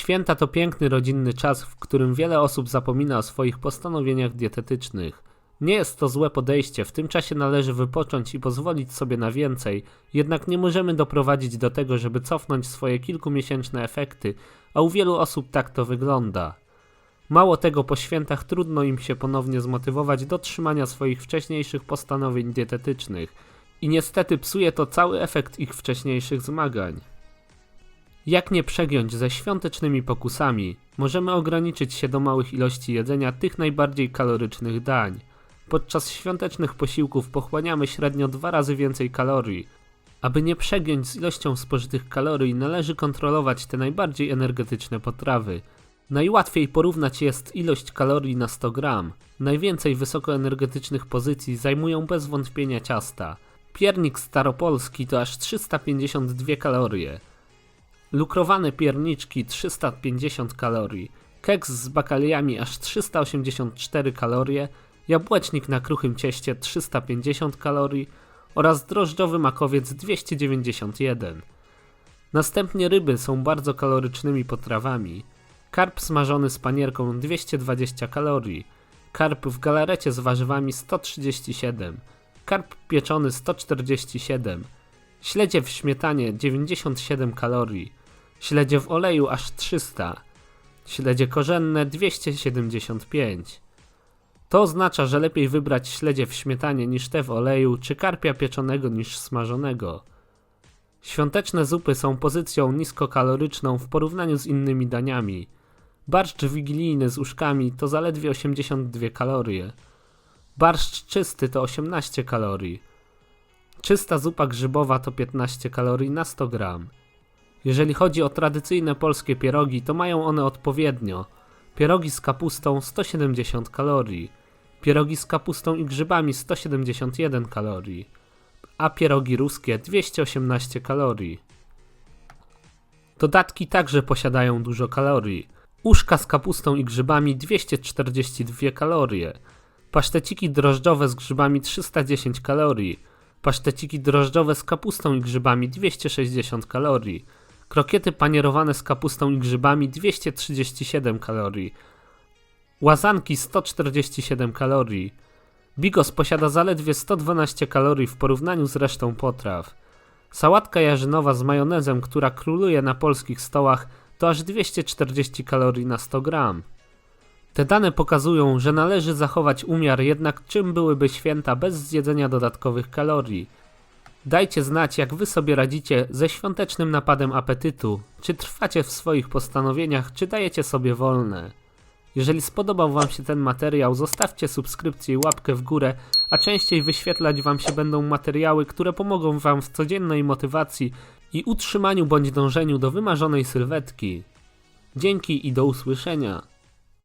Święta to piękny rodzinny czas, w którym wiele osób zapomina o swoich postanowieniach dietetycznych. Nie jest to złe podejście, w tym czasie należy wypocząć i pozwolić sobie na więcej, jednak nie możemy doprowadzić do tego, żeby cofnąć swoje kilkumiesięczne efekty, a u wielu osób tak to wygląda. Mało tego, po świętach trudno im się ponownie zmotywować do trzymania swoich wcześniejszych postanowień dietetycznych i niestety psuje to cały efekt ich wcześniejszych zmagań. Jak nie przegiąć ze świątecznymi pokusami? Możemy ograniczyć się do małych ilości jedzenia tych najbardziej kalorycznych dań. Podczas świątecznych posiłków pochłaniamy średnio dwa razy więcej kalorii. Aby nie przegiąć z ilością spożytych kalorii, należy kontrolować te najbardziej energetyczne potrawy. Najłatwiej porównać jest ilość kalorii na 100 gram. Najwięcej wysokoenergetycznych pozycji zajmują bez wątpienia ciasta. Piernik staropolski to aż 352 kalorie. Lukrowane pierniczki 350 kalorii, keks z bakaliami aż 384 kalorie, jabłecznik na kruchym cieście 350 kalorii. Oraz drożdżowy makowiec 291. Następnie ryby są bardzo kalorycznymi potrawami. Karp smażony z panierką 220 kalorii, karp w galarecie z warzywami 137, karp pieczony 147, śledzie w śmietanie 97 kalorii, śledzie w oleju aż 300, śledzie korzenne 275. To oznacza, że lepiej wybrać śledzie w śmietanie niż te w oleju, czy karpia pieczonego niż smażonego. Świąteczne zupy są pozycją niskokaloryczną w porównaniu z innymi daniami. Barszcz wigilijny z uszkami to zaledwie 82 kalorie. Barszcz czysty to 18 kalorii. Czysta zupa grzybowa to 15 kalorii na 100 gram. Jeżeli chodzi o tradycyjne polskie pierogi, to mają one odpowiednio. Pierogi z kapustą 170 kalorii, pierogi z kapustą i grzybami 171 kalorii, a pierogi ruskie 218 kalorii. Dodatki także posiadają dużo kalorii. Uszka z kapustą i grzybami 242 kalorie, paszteciki drożdżowe z grzybami 310 kalorii, paszteciki drożdżowe z kapustą i grzybami 260 kalorii, krokiety panierowane z kapustą i grzybami 237 kalorii, łazanki 147 kalorii. Bigos posiada zaledwie 112 kalorii w porównaniu z resztą potraw. Sałatka jarzynowa z majonezem, która króluje na polskich stołach, to aż 240 kalorii na 100 gram. Te dane pokazują, że należy zachować umiar, jednak czym byłyby święta bez zjedzenia dodatkowych kalorii? Dajcie znać, jak wy sobie radzicie ze świątecznym napadem apetytu. Czy trwacie w swoich postanowieniach, czy dajecie sobie wolne? Jeżeli spodobał wam się ten materiał, zostawcie subskrypcję i łapkę w górę, a częściej wyświetlać wam się będą materiały, które pomogą wam w codziennej motywacji i utrzymaniu bądź dążeniu do wymarzonej sylwetki. Dzięki i do usłyszenia.